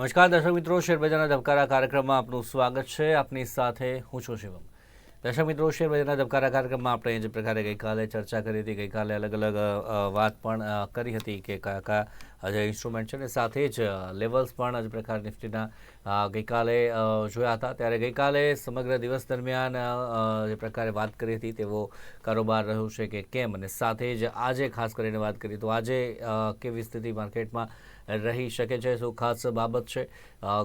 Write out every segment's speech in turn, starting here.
નમસ્કાર, દર્શક મિત્રો, શેરબજારના ધબકારા કાર્યક્રમમાં આપનું સ્વાગત છે. આપની સાથે હું છું શિવમ. દર્શક મિત્રો, શેરબજારના ધબકારા કાર્યક્રમમાં આપણે જે પ્રકારે ગઈકાલે ચર્ચા કરી હતી, ગઈકાલે અલગ અલગ વાત પણ કરી હતી કે કયા કયા જે ઇન્સ્ટ્રુમેન્ટ છે ને, સાથે જ લેવલ્સ પણ જ પ્રકાર નિફ્ટીના ગઈકાલે જોયા હતા. ત્યારે ગઈકાલે સમગ્ર દિવસ દરમિયાન જે પ્રકારે વાત કરી હતી, તેવો કારોબાર રહ્યો છે કે કેમ? અને સાથે જ આજે ખાસ કરીને વાત કરી, તો આજે કેવી સ્થિતિ માર્કેટમાં રહી શકે છે. શું ખાસ બાબત છે?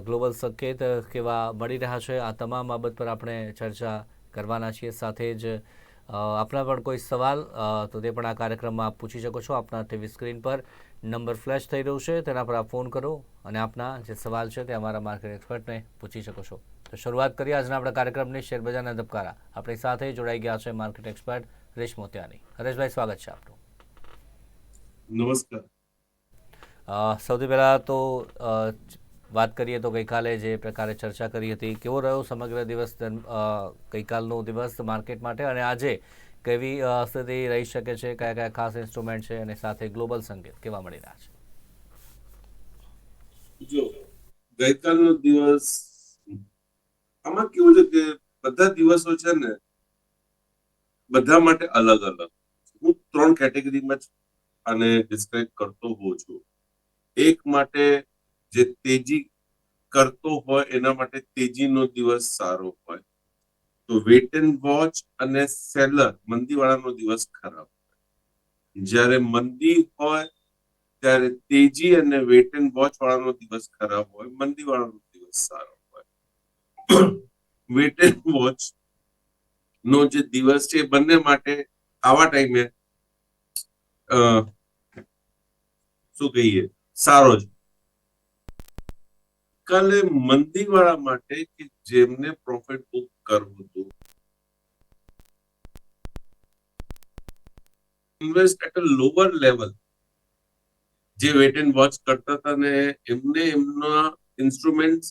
ગ્લોબલ સંકેત કેવા મળી રહ્યા છે? આ તમામ બાબત પર આપણે ચર્ચા કરવાના છીએ. સાથે જ અ, આપના પણ કોઈ સવાલ તો તે પણ આ કાર્યક્રમમાં આપ પૂછી શકો છો. આપના ટીવી સ્ક્રીન પર નંબર ફ્લેશ થઈ રહ્યું છે. તેના પર આપ ફોન કરો અને આપના જે સવાલ છે તે અમારા માર્કેટ એક્સપર્ટને પૂછી શકો છો. તો શરૂઆત કરીએ આજના આપણા કાર્યક્રમની શેરબજારના ધબકારા. આપણી સાથે જોડાઈ ગયા છે માર્કેટ એક્સપર્ટ હરેશ મોતિયાની. હરેશભાઈ સ્વાગત છે આપનું. નમસ્કાર. સૌથી પહેલાં તો વાત કરીએ તો ગઈકાલે જે પ્રકારે ચર્ચા કરી હતી, કેવો રહ્યો સમગ્ર દિવસ ગઈકાલનો દિવસ માર્કેટ માટે અને આજે કેવી સ્થિતિ રહી શકે છે, કયા કયા ખાસ ઇન્સ્ટ્રુમેન્ટ છે અને સાથે ગ્લોબલ સંકેત કેવા મળી રહ્યા છે? જો, ગઈકાલનો દિવસ, આમાં કેવું છે કે બધા દિવસો છે ને, બધા માટે અલગ અલગ હું ત્રણ કેટેગરીમાં જ આને ડિસ્ક્રાઇબ કરતો હોઉં છું. એક માટે જે તેજી કરતો હોય એના માટે તેજીનો દિવસ સારો હોય. તો વેટ એન્ડ વોચ અને સેલર મંદીવાળાનો દિવસ ખરાબ જ્યારે મંદી હોય, ત્યારે તેજી અને વેટ એન્ડ વોચ વાળાનો દિવસ ખરાબ હોય મંદી વાળાનો દિવસ સારો હોય. વેટ એન્ડ વોચ નો જે દિવસ છે એ બંને માટે આવા ટાઈમે શું કહીએ? સારો છે કાલે મંદી વાળા માટે કે જેમને પ્રોફિટ બુક કરવું હતું. Invest at a lower level જે વેટ એન્ડ વોચ કરતા હતા ને એમને એમના ઇન્સ્ટ્રુમેન્ટ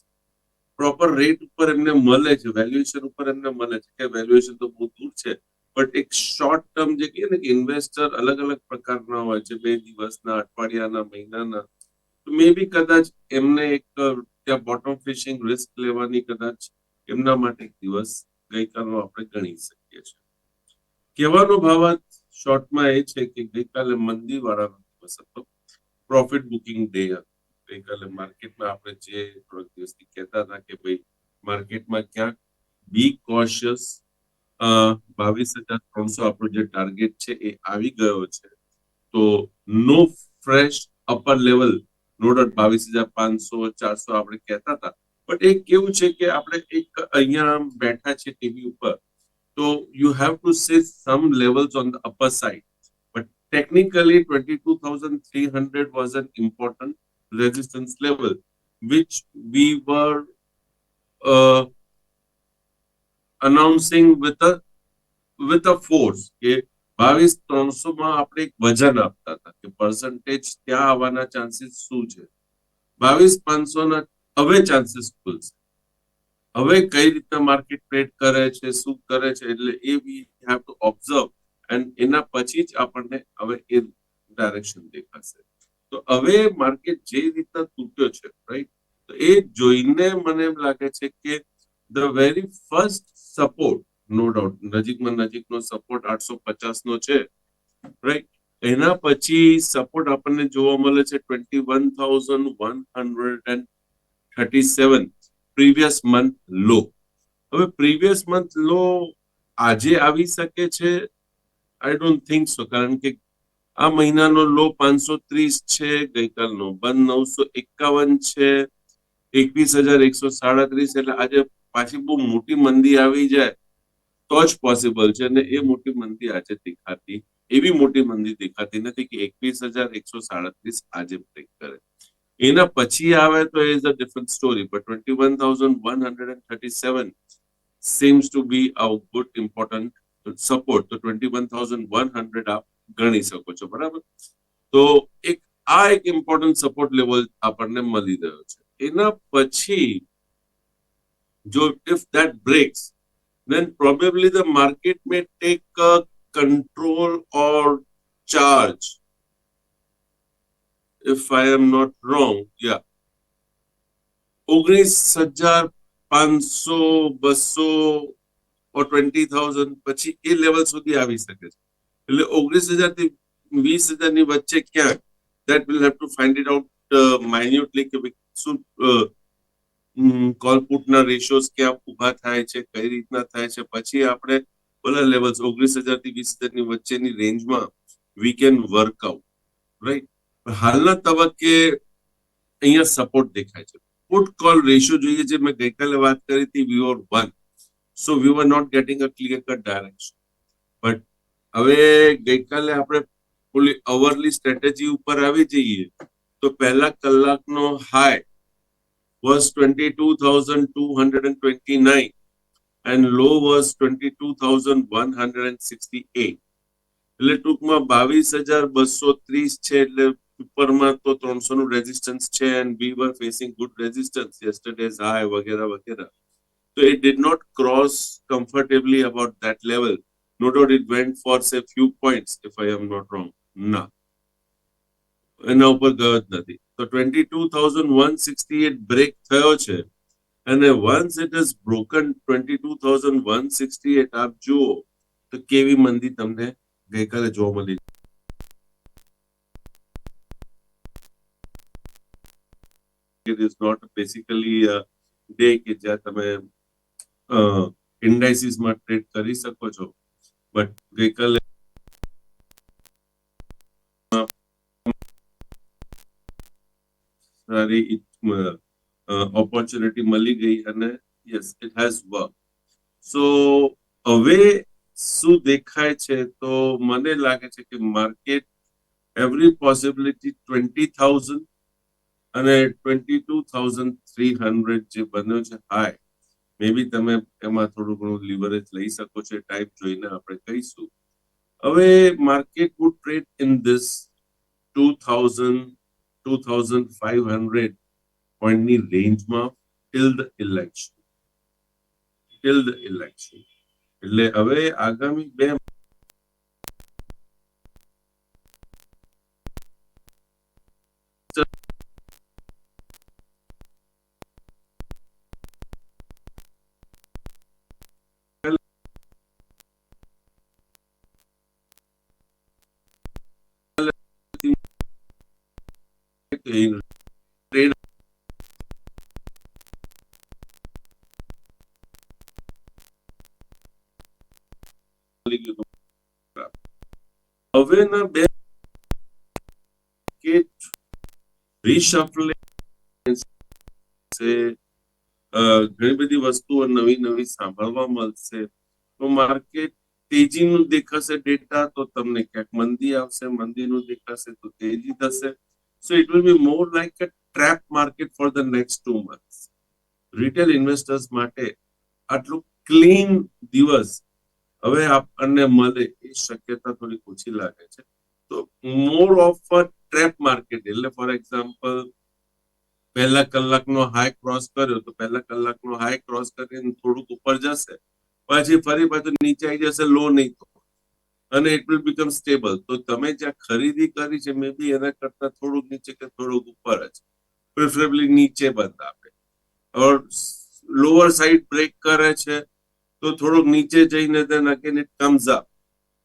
પ્રોપર રેટ ઉપર એમને મળે છે વેલ્યુએશન ઉપર એમને મળે છે. કે વેલ્યુએશન તો બહુ દૂર છે બટ એક શોર્ટ ટર્મ જે કહીએ ને કે ઇન્વેસ્ટર અલગ અલગ પ્રકારના હોય છે. બે દિવસના, અઠવાડિયાના, મહિનાના. મે બી કદાચ એમને એક, ત્યાં બોટમ ફિશિંગ રિસ્ક લેવાની કદાચ એમના માટે દિવસ ગઈકાલનો આપણે ગણી શકીએ છીએ. કહેવાનો ભાવાર્થ શોર્ટમાં એ છે કે ગઈકાલે મંદી વાળાનો દિવસ હતો. પ્રોફિટ બુકિંગ ડે ગઈકાલે માર્કેટમાં આપણે જે થોડાક દિવસથી કહેતા હતા કે ભાઈ માર્કેટમાં ક્યાંક બી કોશિયસ બાવીસ હજાર ત્રણસો આપણો જે ટાર્ગેટ છે એ આવી ગયો છે. તો no fresh upper level no doubt બાવીસ હજાર પાંચસો ચારસો આપણે કહેતા હતા બટ એ કેવું છે કે આપણે એક અહીંયા બેઠા છે ટીવી ઉપર તો you have to say some levels on the upper side but technically 22,300 was an important resistance level which we were uh, announcing with a with a force કે બાવીસ ત્રણસો માં આપણે એક વજન આપતા હતા કે પર્સન્ટેજ ત્યાં આવવાના ચાન્સીસ શું છે? બાવીસ પાંચસો ના હવે ચાન્સીસ ખુલશે હવે કઈ રીતના માર્કેટ ટ્રેડ કરે છે, શું કરે છે, એટલે એ we have to observe and એના પછી જ આપણને હવે એ ડાયરેક્શન દેખાશે. તો હવે માર્કેટ જે રીતના તૂટ્યો છે રાઈટ તો એ જોઈને મને એમ લાગે છે કે the very first support no doubt નજીકમાં નજીકનો સપોર્ટ આઠસો પચાસ નો છે. રાઈટ એના પછી સપોર્ટ આપણને જોવા મળે છે twenty one thousand one hundred and thirty seven previous month low હવે પ્રીવિયસ મંથ લો આજે આવી શકે છે? આઈ ડોન્ટ થિંક સો કારણ કે આ મહિનાનો લો પાંચસો ત્રીસ છે, ગઈકાલનો બંધ નવસો એકાવન છે, એકવીસ હજાર એકસો સાડત્રીસ, એટલે આજે પાછી બહુ મોટી મંદી આવી જાય. તો જ પોસિબલ છે અને એ મોટી મંદી આજે દેખાતી, એવી મોટી મંદી દેખાતી નથી કે એકવીસ હજાર એકસો સાડત્રીસ આજે બ્રેક કરે. એના પછી આવે તો is a different story but twenty one thousand one hundred and thirty seven seems to be a good important support તો twenty one thousand one hundred આપ ગણી શકો છો, બરાબર? તો એક, આ એક ઇમ્પોર્ટન્ટ સપોર્ટ લેવલ આપણને મળી રહ્યો છે. એના પછી જો if that breaks then probably the market may take a control or charge. If i am not wrong, yeah. ઓગણીસ હજાર પાંચસો બસો ટ્વેન્ટી થાઉઝન્ડ પછી એ લેવલ સુધી આવી શકે છે એટલે ઓગણીસ હજાર વીસ હજારની વચ્ચે ક્યાંક that will have to find it out minutely call પુટના ratios ક્યાં ઊભા થાય છે, કઈ રીતના થાય છે? પછી આપણે ઓલા લેવલ્સ ઓગણીસ હજારથી વીસ હજારની વચ્ચેની રેન્જમાં વી કેન વર્કઆઉટ રાઈટ હાલના તબક્કે અહીંયા સપોર્ટ દેખાય છે. પુટ કોલ રેશિયો જોઈએ જે મેં ગઈકાલે વાત કરી હતી we or one so we were not getting a clear cut direction but હવે ગઈકાલે આપણે ઓલી અવરલી સ્ટ્રેટેજી ઉપર આવી જઈએ, તો પહેલા કલાકનો high was 22,229 and low was 22,168 એટલે ટૂંકમાં બાવીસ હજાર બસો ત્રીસ છે એટલે ઉપરમાં તો ત્રણસો નું રેઝિસ્ટન્સ છે and we were facing good resistance yesterday's high વગેરે વગેરે તો it did not cross comfortably about that level no doubt it went for say few points if i am not wrong ના એના ઉપર ગયો જ નથી તો twenty two thousand one sixty eight break થયો છે. અને once it is broken twenty two thousand one sixty eight આપ જુઓ તો કેવી મંદી તમને ગઈકાલે જોવા મળી. It not basically a day કે જ્યાં તમે ઇન્ડાઇસીસમાં ટ્રેડ કરી શકો છો. બટ ગઈકાલે સારી ઓપોર્ચ્યુનિટી મળી ગઈ અને yes it has work so હવે શું દેખાય છે તો મને લાગે છે કે market every possibility twenty thousand અને twenty two thousand three hundred જે બન્યો છે હાઈ મે બી તમે એમાં થોડું ઘણું લિવરેજ લઈ શકો છો ટાઈપ જોઈને આપણે કહીશું હવે market would trade in this two thousand two thousand five hundred પોઈન્ટની રેન્જમાં till the election till the election એટલે હવે આગામી બે ટ્રેડ હવેના બે કે છે. ઘણી બધી વસ્તુઓ નવી નવી સાંભળવા મળશે. તો માર્કેટ તેજીનું દેખાશે ડેટા તો તમને ક્યાંક મંદી આવશે, મંદીનું દેખાશે તો તેજી થશે. So it will be more like a trap market for the next two month retail investors માટે આટલું ક્લીન દિવસ હવે આપણને મળે એ શક્યતા થોડી ઓછી લાગે છે. તો more of a trap market એટલે ફોર એક્ઝામ્પલ પહેલા કલાકનો હાઈ ક્રોસ કર્યો તો પહેલા કલાકનો હાઈ ક્રોસ કરીને થોડુંક ઉપર જશે. પછી ફરી પાછું નીચે આવી જશે લો નહીં તો. અને ઇટ વિલ બીકમ સ્ટેબલ તો તમે જ્યાં ખરીદી કરી છે મે બી એના કરતા થોડુંક નીચે કે થોડુંક ઉપર જ. પ્રિફરેબલી નીચે બંધ આપે. ઓર લોઅર સાઈડ બ્રેક કરે છે. તો થોડુંક નીચે જઈને then again it comes up.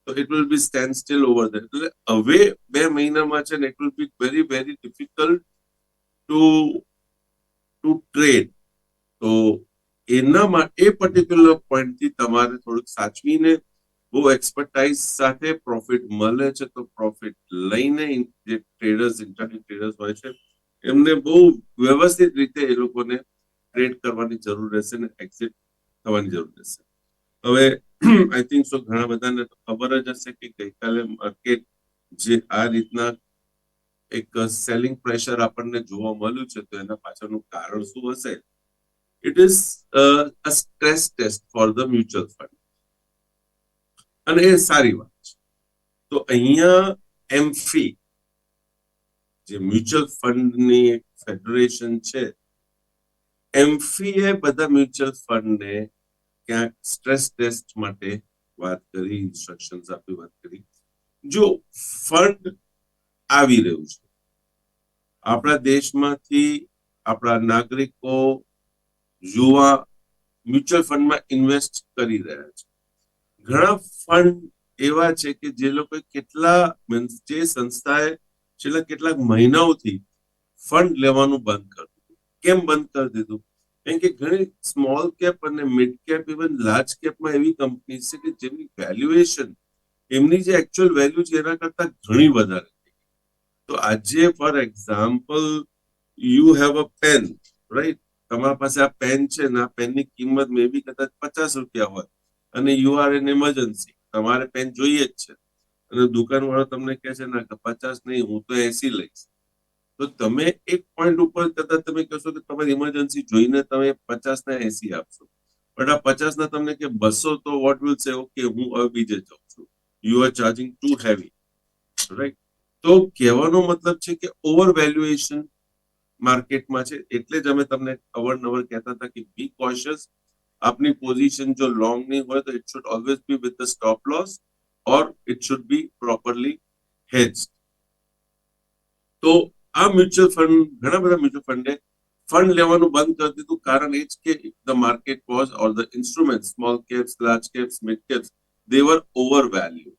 તો it will be stand still over there એટલે હવે બે મહિનામાં છે ને it will be very very difficult to to trade તો એના માટે એ પર્ટિક્યુલર પોઈન્ટથી તમારે થોડુંક સાચવીને બહુ એક્સપર્ટાઇઝ સાથે પ્રોફિટ મળે છે તો પ્રોફિટ લઈને જે ટ્રેડર્સ ઇન્ટરનેટ ટ્રેડર્સ હોય છે, એમને બહુ વ્યવસ્થિત રીતે એ લોકોને ટ્રેડ કરવાની જરૂર રહેશે ને એક્ઝિટ થવાની જરૂર રહેશે. હવે આઈ થિંક સો ઘણા બધાને તો ખબર જ હશે કે ગઈકાલે માર્કેટ જે આ રીતના એક સેલિંગ પ્રેશર આપણને જોવા મળ્યું છે, તો એના પાછળનું કારણ શું હશે? It is a stress test for the mutual fund અને એ સારી વાત છે. તો અહીંયા એમફી જે મ્યુચ્યુઅલ ફંડની એક ફેડરેશન છે એમફીએ બધા મ્યુચ્યુઅલ ફંડને ક્યાંક સ્ટ્રેસ ટેસ્ટ માટે વાત કરી ઇન્સ્ટ્રક્શન્સ આપી, વાત કરી. જો ફંડ આવી રહ્યું છે, આપણા દેશમાંથી આપણા નાગરિકો, યુવા મ્યુચ્યુઅલ ફંડમાં ઇન્વેસ્ટ કરી રહ્યા છે. ઘણા ફંડ એવા છે કે જે લોકો કેટલા મીન્સ જે સંસ્થાએ છેલ્લા કેટલાક મહિનાઓથી ફંડ લેવાનું બંધ કરી દીધું. કેમ બંધ કરી દીધું? કેમ કે ઘણી સ્મોલ કેપ અને મિડ કેપ ઇવન લાર્જ કેપમાં એવી કંપની છે કે જેની વેલ્યુએશન એમની જે એકચ્યુઅલ વેલ્યુ છે એના કરતા ઘણી વધારે તો આજે for example you have a pen right તમારા પાસે આ પેન છે ને આ પેનની કિંમત મે બી કદાચ પચાસ રૂપિયા હોય અને યુ આર એન ઇમરજન્સી તમારે પેન જોઈએ જ છે. અને દુકાનવાળો તમને કહે છે, ના કે પચાસ નહીં, હું તો એસી લઈશ. તો તમે એક પોઈન્ટ ઉપર કદાચ તમે કહેશો કે તમારી ઇમરજન્સી જોઈને તમે પચાસ ના એસી આપશો. બટ આ પચાસ ના તમને કે બસો તો વોટ વિલ સે ઓકે હું હવે બીજે જાઉં છું. You are charging too heavy right તો કહેવાનો મતલબ છે કે ઓવર વેલ્યુએશન માર્કેટમાં છે. એટલે જ અમે તમને અવારનવાર કહેતા હતા કે બી કોશિયસ આપની પોઝિશન જો લોંગની હોય તો it should always be with the stop loss or it should be properly hedge તો આ મ્યુચ્યુઅલ ફંડ ઘણા બધા મ્યુચ્યુઅલ ફંડે ફંડ લેવાનું બંધ કરી દીધું. કારણ એ જ કે the market was or the instrument small caps large caps mid caps they were over value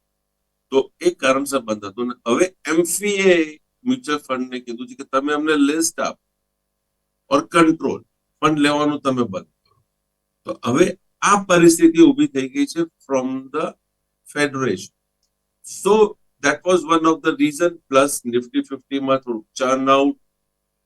તો એ કારણસર બંધ હતું. ને હવે એમફીએ મ્યુચ્યુઅલ ફંડને કીધું છે કે તમે અમને લિસ્ટ આપો ઓર કંટ્રોલ ફંડ લેવાનું તમે બંધ કરો. તો હવે આ પરિસ્થિતિ ઊભી થઈ ગઈ છે from the federation so that was one of the reason plus Nifty ફિફ્ટીમાં થોડુંક ચર્ન આઉટ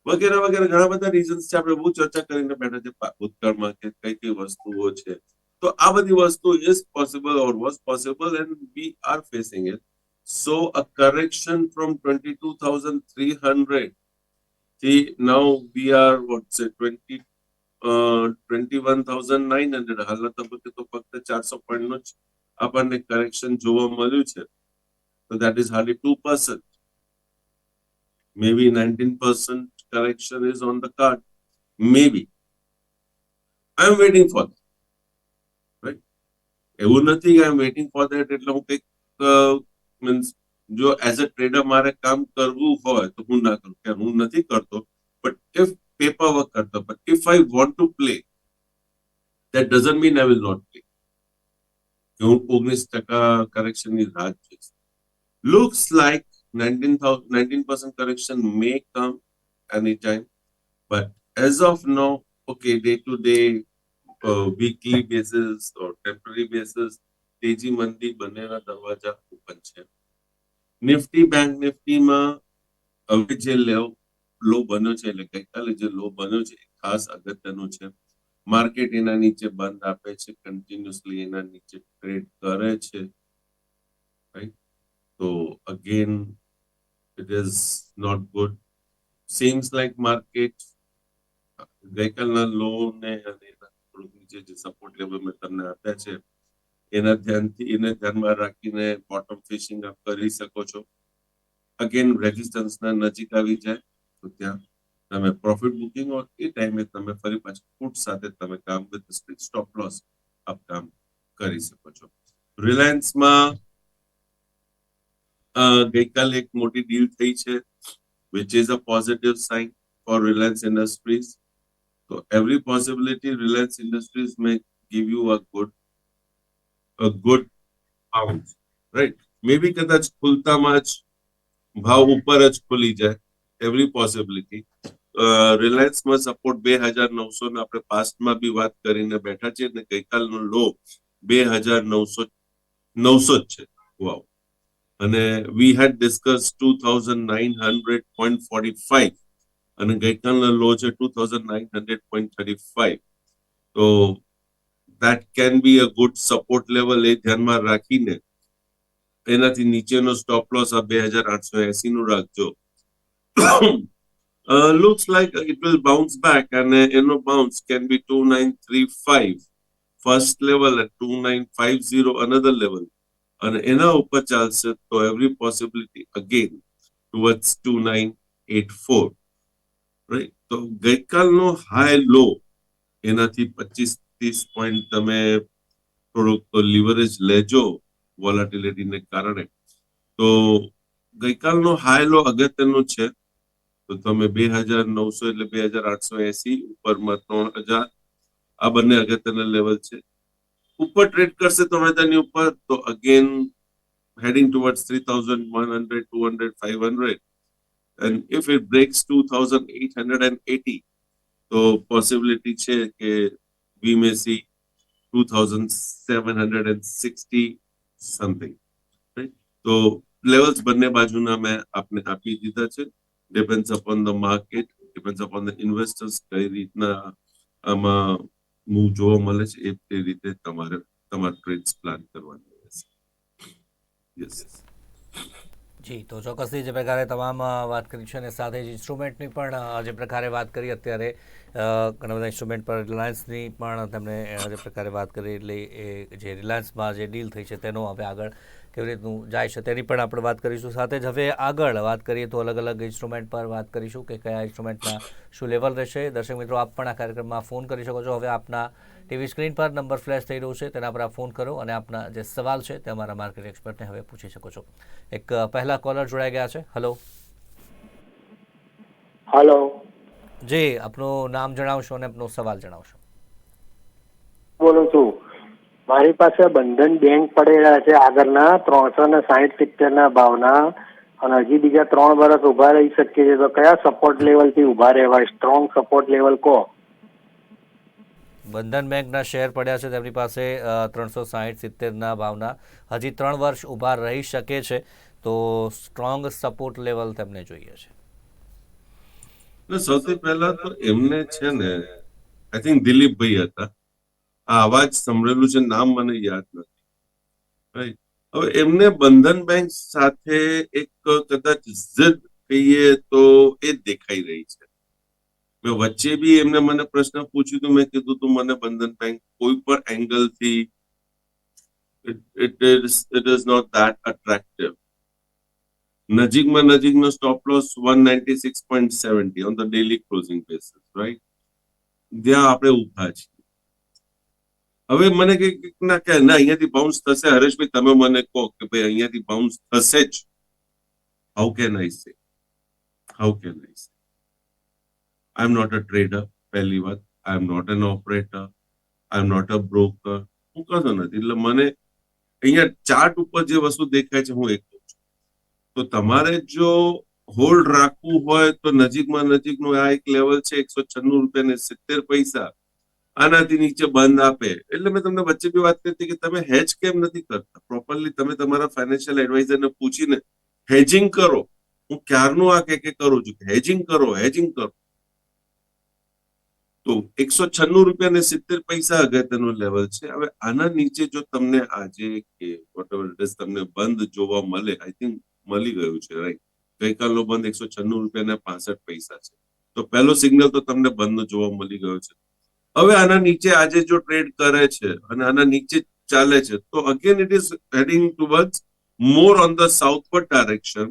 વગેરે વગેરે, ઘણા બધા રીઝન્સ છે. આપણે બહુ ચર્ચા કરીને બેઠા છે ભૂતકાળમાં કે કઈ કઈ વસ્તુઓ છે. તો આ બધી વસ્તુ is possible or was possible and we are facing it so a correction from twenty two thousand three હંડ્રેડથી now we are what say twenty twenty one thousand nine hundred હાલના તબક્કે તો ફક્ત ચારસો પોઈન્ટનું જ આપણને કરેક્શન જોવા મળ્યું છે. તો that is hardly two percent maybe 19% correction is on the card. Maybe. I'm waiting for that. Right? એવું નથી કે I'm waiting for that એટલે હું કંઈક મીન્સ જો એઝ અ ટ્રેડર મારે કામ કરવું હોય તો હું ના કરું કે હું નથી કરતો બટ ઇફ પેપર વર્ક કરતો but if I want to play that doesn't mean I will not play કે હું ઓગણીસ ટકા કરેક્શનની રાહ જ જોઈશ looks like 19,000 19% correction may come anytime, but as of now, okay, day to day, uh, weekly basis or temporary basis, તેજી મંદી બંનેના દરવાજા ઓપન છે. નિફ્ટી બેંક નિફ્ટીમાં હવે જે લો બન્યો છે એટલે ગઈકાલે જે લો બન્યો છે ખાસ અગત્યનું છે. માર્કેટ એના નીચે બંધ આપે છે કન્ટિન્યુઅસલી એના નીચે ટ્રેડ કરે છે. તો again, it is not good. Seems like market ગઈકાલના લો અને નીચે જે સપોર્ટ લેવલ મેં તમને આપ્યા છે એના ધ્યાનથી એને ધ્યાનમાં રાખીને બોટમ ફિશિંગ આપ કરી શકો છો અગેન રેઝિસ્ટન્સના નજીક આવી જાય તો ત્યાં તમે પ્રોફિટ બુકિંગ એ ટાઈમે તમે ફરી પાછા ફૂટ સાથે તમે કામ વિથ સ્ટોપ લોસ આપ કામ કરી શકો છો રિલાયન્સમાં ગઈકાલે એક મોટી ડીલ થઈ છે which is a positive sign for Reliance Industries. So every possibility Reliance Industries may give you a good a good bounce, right? Maybe કદાચ ખુલતામાં જ ભાવ ઉપર જ ખુલી જાય એવરી પોસિબિલિટી રિલાયન્સમાં સપોર્ટ બે હજાર નવસો ને આપણે પાસ્ટમાં બી વાત કરીને બેઠા છીએ ને ગઈકાલનો લો બે હજાર નવસો નવસો જ છે વાવ અને we had discuss two thousand nine hundred point forty five અને ગઈકાલનો લો છે two thousand nine hundred point thirty five તો that can be a good support level એ ધ્યાનમાં રાખીને એનાથી નીચેનો સ્ટોપ લોસ આ બે હજાર આઠસો એસી નું રાખજો. Looks like it will bounce back અને એનો bounce can be two nine three five first level two nine five zero another level અને એના ઉપર ચાલશે તો every possibility again towards two nine eight four right તો ગઈકાલનો હાઈ લો એનાથી પચીસ ત્રીસ પોઈન્ટ તમે થોડુંક લિવરેજ લેજો વોલાટિલિટીને કારણે. તો ગઈકાલનો હાઈ લો અગત્યનો છે. તો તમે બે હજાર નવસો એટલે બે હજાર આઠસો એસી, ઉપરમાં ત્રણ હજાર. આ બંને અગત્યના લેવલ છે. ઉપર ટ્રેડ કરશે ત્રણ હજારની ઉપર તો again heading towards 3,100, 200, 500. And if it breaks 2,880, તો possibility છે કે we may see 2,760 something. Right? તો levels બંને બાજુના મેં આપને આપી દીધા છે depends upon the market, depends upon the investors કઈ રીતના આમાં મૂવ જોવા મળે છે એ રીતે તમારે તમારા ટ્રેડ્સ પ્લાન કરવાની રહેશે. યસ જી તો ચોક્કસથી જે પ્રકારે તમામ વાત કરી છે અને સાથે જ ઇન્સ્ટ્રુમેન્ટની પણ જે પ્રકારે વાત કરી અત્યારે ઘણા બધા ઇન્સ્ટ્રુમેન્ટ પર રિલાયન્સની પણ તેમણે અ, જે પ્રકારે વાત કરી એટલે એ જે રિલાયન્સમાં જે ડીલ થઈ છે તેનો હવે આગળ કેવી રીતનું જાય છે તેની પણ આપણે વાત કરીશું. સાથે જ હવે આગળ વાત કરીએ તો અલગ અલગ ઇન્સ્ટ્રુમેન્ટ પર વાત કરીશું કે કયા ઇન્સ્ટ્રુમેન્ટના શું લેવલ રહેશે. દર્શક મિત્રો આપ પણ આ કાર્યક્રમમાં ફોન કરી શકો છો. હવે આપના ટીવી સ્ક્રીન પર નંબર ફ્લેશ થઈ રહ્યું છે તેના પર આપ ફોન કરો અને આપના જે સવાલ છે તે અમારા માર્કેટ એક્સપર્ટને હવે પૂછી શકો છો. એક પહેલા કોલર જોડાઈ ગયા છે. હલો હલો જી આપનું નામ જણાવશો અને આપનો સવાલ જણાવશો. બોલું છું. મારી પાસે બંધન બેંક પડેલા છે આગળના ત્રણસો ને સાહીઠ સિત્તેર ના ભાવના. અને હજી બીજા ત્રણ વર્ષ ઊભા રહી શકીએ છીએ. તો કયા સપોર્ટ લેવલથી ઊભા રહેવાય? સ્ટ્રોંગ સપોર્ટ લેવલ કહો બંધન બેંકના શેર પડ્યા છે તેમની પાસે ત્રણસો સાહીઠ સિત્તેરના ભાવના. હજી ત્રણ વર્ષ ઊભા રહી શકે છે. તો સ્ટ્રોંગ સપોર્ટ લેવલ તેમને જોઈએ છે. સૌથી પહેલા તો એમને છે ને આઈ થિંક દિલીપભાઈ હતા. આ અવાજ સંભળેલું છે, નામ મને યાદ નથી. રાઈટ હવે એમને બંધન બેંક સાથે એક કદાચ જિદ કહીએ તો એ દેખાઈ રહી છે. મેં વચ્ચે બી એમને મને પ્રશ્ન પૂછ્યું તો મેં કીધું તું મને બંધન બેંક કોઈ પણ એંગલથી it is it is not that attractive નજીકમાં નજીકનો stop loss one ninety six point seventy on the daily closing basis right ત્યાં આપણે ઊભા છીએ. હવે મને કે ના કે, ના, અહીંયાથી બાઉન્સ થશે. હરેશભાઈ, તમે મને કહો કે ભાઈ, અહીંયાથી બાઉન્સ થશે જ. હાઉ કેન આઈ સે હાઉ કેન આઈ સે આઈ એમ નોટ અ ટ્રેડર પહેલી વાત. I am not an operator I am not a broker હું કશો નથી. એટલે મને અહીંયા ચાર્ટ ઉપર જે વસ્તુ દેખાય છે, હું એક કહું છું. તો તમારે જો હોલ્ડ રાખવું હોય, તો નજીકમાં નજીકનું આ એક લેવલ છે, એકસો છન્નું રૂપિયા ને સિત્તેર પૈસા. આનાથી નીચે બંધ આપે. એટલે મેં તમને વચ્ચે બી વાત કરી કે તમે હેજ કેમ નથી કરતા? પ્રોપરલી તમે તમારા ફાઇનાન્શિયલ એડવાઇઝરને પૂછીને હેજિંગ કરો. હું ક્યારનું આ કે કરું છું? હેજિંગ કરો હેજિંગ કરો. તો એકસો છન્નું રૂપિયા ને સિત્તેર પૈસા અગત્યનું લેવલ છે. હવે આના નીચે જો તમને આજે કે વોટેવર ઇટ ઇઝ તમને બંધ જોવા મળે આઈ થિંક મળી ગયું છે રાઈટ ગઈકાલનો બંધ એકસો છન્નું રૂપિયા ને પાસઠ પૈસા છે. તો પહેલો સિગ્નલ તો તમને બંધ જોવા મળી ગયો છે. હવે આના નીચે આજે જો ટ્રેડ કરે છે અને આના નીચે ચાલે છે, તો again it is heading towards more on the southward direction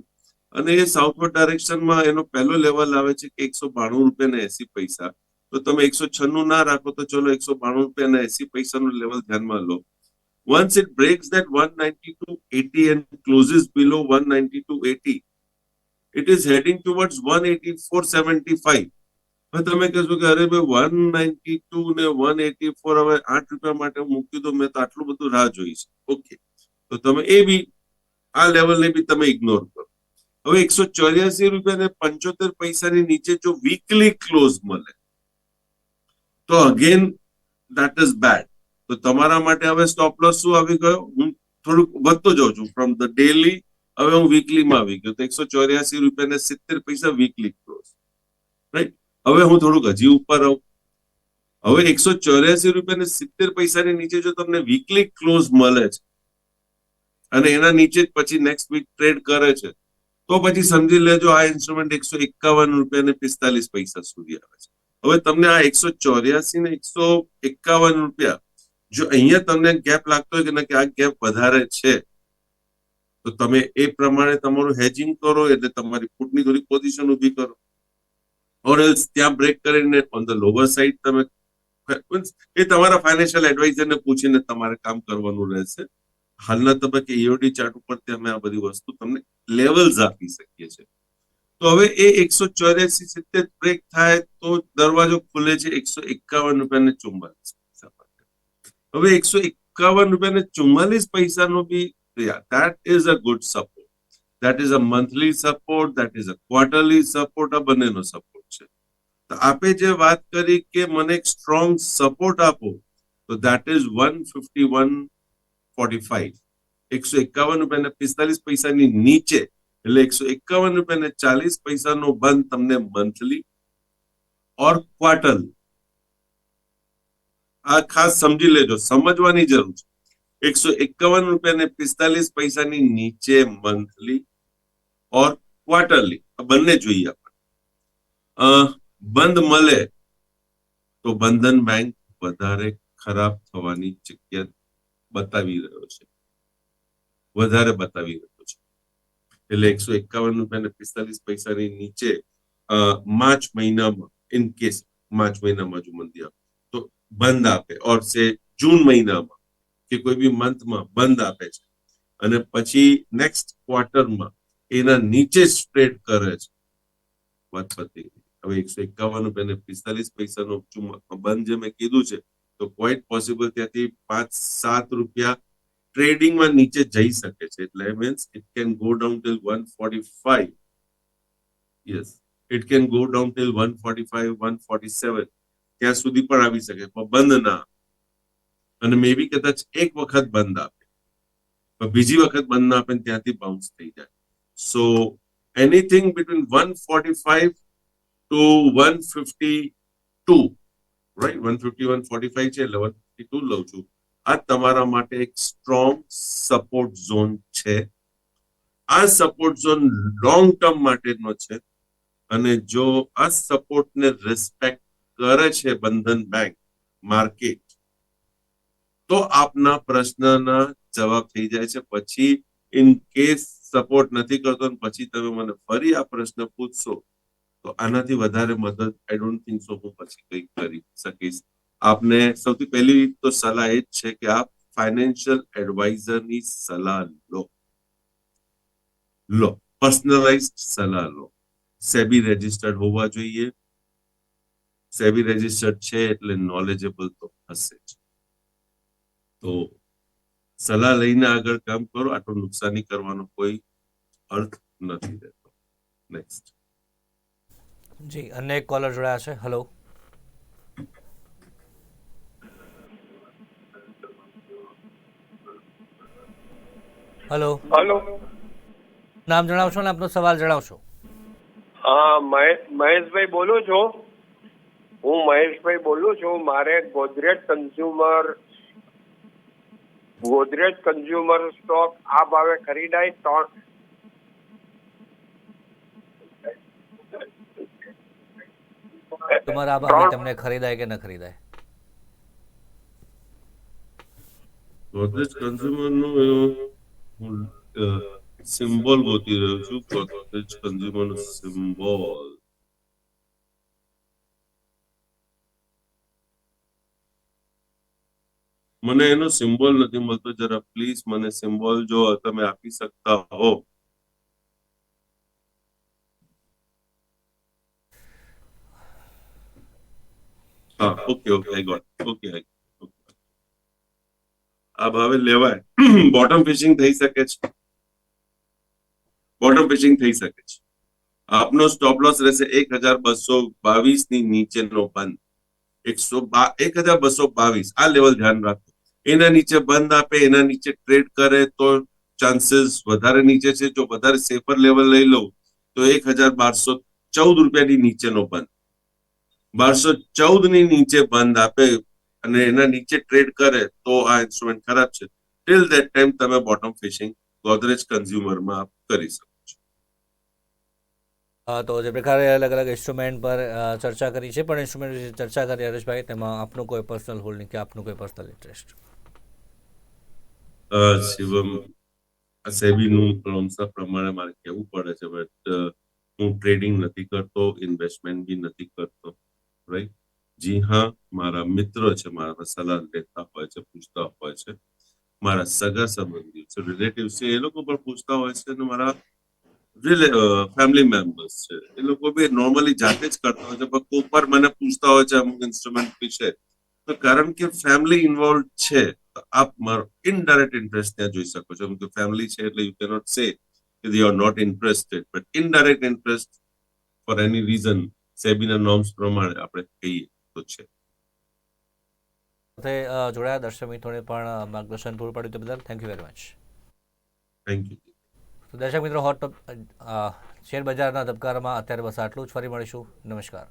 અને એ સાઉથવર્ડ ડાયરેક્શનમાં એનો પહેલો લેવલ આવે છે કે એકસો બાણું રૂપિયા એસી પૈસા. તો તમે એકસો છન્નું ના રાખો તો ચલો એકસો બાણું રૂપિયા એસી પૈસાનું લેવલ ધ્યાનમાં લો. Once it breaks that 192.80 and closes below 192.80 it is heading towards 184.75 હવે તમે કહેશો કે અરે ભાઈ વન નાઇન્ટી ટુ ને વન એટી ફોર હવે આઠ રૂપિયા માટે મૂક્યું તો મેં તો આટલું બધું રાહ જોઈ છે. ઓકે તો તમે એ બી, આ લેવલને બી તમે ઇગ્નોર કરો. હવે એકસો ચોર્યાસી રૂપિયા ને પંચોતેર પૈસાની નીચે જો વીકલી ક્લોઝ મળે, તો અગેન દેટ ઇઝ બેડ તો તમારા માટે હવે સ્ટોપ લોસ શું આવી ગયો? હું થોડુંક વધતો જાઉં છું. ફ્રોમ ધ ડેલી હવે હું વીકલીમાં આવી ગયો. તો એકસો ચોર્યાસી રૂપિયા ને સિત્તેર પૈસા વીકલી ક્લોઝ રાઈટ હવે હું થોડુંક હજી ઉપર આવું હવે એકસો ચોર્યાસી રૂપિયા ને સિત્તેર પૈસાની નીચે જો તમને વીકલી ક્લોઝ મળે છે, અને એના નીચે જ પછી નેક્સ્ટ વીક ટ્રેડ કરે છે, તો પછી સમજી લેજો આ ઇન્સ્ટ્રુમેન્ટ એકસો એકાવન રૂપિયા ને પિસ્તાલીસ પૈસા સુધી આવે છે. હવે તમને આ એકસો ચોર્યાસી ને એકસો એકાવન રૂપિયા, જો અહીંયા તમને ગેપ લાગતો હોય કે આ ગેપ વધારે છે, તો તમે એ પ્રમાણે તમારું હેજિંગ કરો, એટલે તમારી ફૂટની થોડી પોઝિશન ઊભી કરો. ઓર એલ્સ ત્યાં બ્રેક કરીને ઓન ધ લોવર સાઈડ તમે એ તમારા ફાઇનાન્શિયલ એડવાઇઝરને પૂછીને તમારે કામ કરવાનું રહેશે. હાલના તબક્કે ઈઓડી ચાર્ટ ઉપરથી અમે આ બધી વસ્તુ તમને લેવલ્સ આપી શકીએ છીએ. તો હવે એ એકસો ચોર્યાસી સિત્તેર બ્રેક થાય તો દરવાજો ખુલે છે એકસો એકાવન રૂપિયા ને ચુમ્માલીસ પૈસા હવે એકસો એકાવન રૂપિયા ને ચુમ્માલીસ પૈસાનો બી that is a good support that is a monthly support that is a quarterly support આ બંનેનો સપોર્ટ આપે જે વાત કરી કે મને એક સ્ટ્રોંગ સપોર્ટ આપો, તો that is one fifty one forty five એકસો એકાવન રૂપિયા પિસ્તાલીસ પૈસાની નીચે, એટલે એકસો એકાવન રૂપિયા ને ચાલીસ પૈસાનો બંધ તમને મંથલી ઓર ક્વાર્ટર આ ખાસ સમજી લેજો, સમજવાની જરૂર છે. એકસો એકાવન રૂપિયા ને પિસ્તાલીસ પૈસાની નીચે મંથલી ઓર ક્વાર્ટરલી આ બંને જોઈએ આપણે. બંધ મળે તો બંધન બેંક વધારે ખરાબ થવાની જગ્યા બતાવી રહ્યો છે. વધારે બતાવી રહ્યો છે. એટલે એકસો એકાવન રૂપિયા પિસ્તાલીસ પૈસાની નીચે માર્ચ મહિનામાં ઇન કેસ માર્ચ મહિનામાં જો મંદી આપે. તો બંધ આપે. ઓર સે જૂન મહિનામાં કે કોઈ બી મંથમાં બંધ આપે છે. અને પછી નેક્સ્ટ ક્વાર્ટરમાં એના નીચે સ્પ્રેડ કરે છે. વાત. હવે એકસો એકાવન રૂપિયા પિસ્તાલીસ પૈસાનો બંધ જે મેં કીધું છે, તો ક્વાઇટ પોસિબલ ત્યાંથી પાંચ, સાત રૂપિયા ટ્રેડિંગમાં નીચે જઈ શકે છે. એટલે means it can go down till one forty five yes it can go down till one forty five one forty seven ત્યાં સુધી પણ આવી શકે, પણ બંધ ના અને મે બી કદાચ એક વખત બંધ આપે. પણ બીજી વખત બંધ ના આપે ત્યાંથી બાઉન્સ થઈ જાય. So anything between one forty five fifty two right one fifty one forty five છે એટલે વન ફિફ્ટી ટુ લઉં છું. આ તમારા માટે એક સ્ટ્રોંગ સપોર્ટ ઝોન છે. આ સપોર્ટ ઝોન લોંગ ટર્મ માટેનો છે. અને જો આ સપોર્ટને રિસ્પેક્ટ કરે છે બંધન બેંક માર્કેટ તો આપના પ્રશ્નના જવાબ થઈ જાય છે. પછી ઇન કેસ સપોર્ટ નથી કરતો પછી તમે મને ફરી આ પ્રશ્ન પૂછશો તો આનાથી વધારે મદદ આઈ ડોન્ટ થિંક સો હું પછી કંઈક કરી શકીશ. આપને સૌથી પહેલી તો સલાહ એ જ છે કે આપ ફાઇનાન્શિયલ એડવાઇઝરની સલાહ લો. લો પર્સનલાઇઝ સલાહ લો. સેબી રજિસ્ટર્ડ હોવા જોઈએ. સેબી રજિસ્ટર્ડ છે એટલે નોલેજેબલ તો હશે જ. તો સલાહ લઈને આગળ કામ કરો, આટલું નુકસાની કરવાનો કોઈ અર્થ નથી રહેતો. નેક્સ્ટ જી અન્ય એક કોલર જોડાયા છે. હલો હલો હલો નામ જણાવશો ને? આપનો સવાલ જણાવશો. હા મહે- મહેશભાઈ બોલું છું? હું મહેશભાઈ બોલું છું. મારે Godrej consumer Godrej consumer stock આ ભાવે ખરીદાય. ત્રણ તમારા આ તમને ખરીદાય કે ન ખરીદાય? ગોદરેજ કન્ઝ્યુમરનું હું સિમ્બોલ ગોતી રહ્યો છું. ગોદરેજ કન્ઝ્યુમર નો સિમ્બોલ મને એનો સિમ્બોલ નથી મળતો. જરા પ્લીઝ મને સિમ્બોલ જો તમે આપી શકતા હો. હા okay okay I got okay I આ ભાવે લેવાય બોટમ ફિશિંગ થઈ શકે છે બોટમ ફિશિંગ થઈ શકે છે આપનો સ્ટોપ લોસ રહેશે એક હજાર બસો બાવીસની નીચેનો બંધ એકસો બા એક હજાર બસો બાવીસ આ લેવલ ધ્યાન રાખો એના નીચે બંધ આપે એના નીચે ટ્રેડ કરે તો ચાન્સીસ વધારે નીચે છે જો વધારે સેફર લેવલ લઈ લઉં તો એક હજાર બારસો ચૌદ રૂપિયાની નીચેનો બંધ બારસો ચૌદની નીચે બંધ આપે અને એના નીચે ટ્રેડ કરે તો આ ઇન્સ્ટ્રુમેન્ટ ખરાબ છે. ટિલ ધેટ ટાઈમ તમે બોટમ ફિશિંગ ગોદરેજ કન્ઝ્યુમરમાં કરી શકો અ, તો જે પ્રકારે અલગ અલગ ઇન્સ્ટ્રુમેન્ટ પર ચર્ચા કરી છે પણ ઇન્સ્ટ્રુમેન્ટ વિશે ચર્ચા કરી હરેશભાઈ તેમાં આપનું કોઈ પર્સનલ હોલ્ડિંગ કે આપનું કોઈ પર્સનલ ઇન્ટરેસ્ટ શિવમ સેબીનું પ્રમાણસર પ્રમાણે મારે કહેવું પડે છે બટ હું ટ્રેડિંગ નથી કરતો ઇન્વેસ્ટમેન્ટ બી નથી કરતો. રાઈટ જી હા, મારા મિત્રો છે, મારા સલાહ લેતા હોય છે, પૂછતા હોય છે. મારા સગા સંબંધીઓ છે રિલેટિવ છે, એ લોકો પણ પૂછતા હોય છે અને મારા ફેમિલી મેમ્બર્સ છે. એ લોકો બી નોર્મલી જાતે જ કરતા હોય છે, પણ કોઈ પર મને પૂછતા હોય છે અમુક ઇન્સ્ટ્રુમેન્ટ વિશે. તો કારણ કે ફેમિલી ઇન્વોલ્વ છે, તો આપ મારો ઇનડાયરેક્ટ ઇન્ટરેસ્ટ ત્યાં જોઈ શકો છો. કે ફેમિલી છે એટલે યુ કેનોટ સે કે you are not interested but indirect interest for any reason સેબીના norms પ્રમાણે આપણે કહીએ તો છે. સાથે જોડાયા દર્શક મિત્રોને પણ માર્ગદર્શન પૂરું પાડ્યું તે બદલ thank you very much thank you દર્શક મિત્રો હોટ શેર બજારના ધબકારામાં અત્યારે બસ આટલું જ. ફરી મળીશું. નમસ્કાર.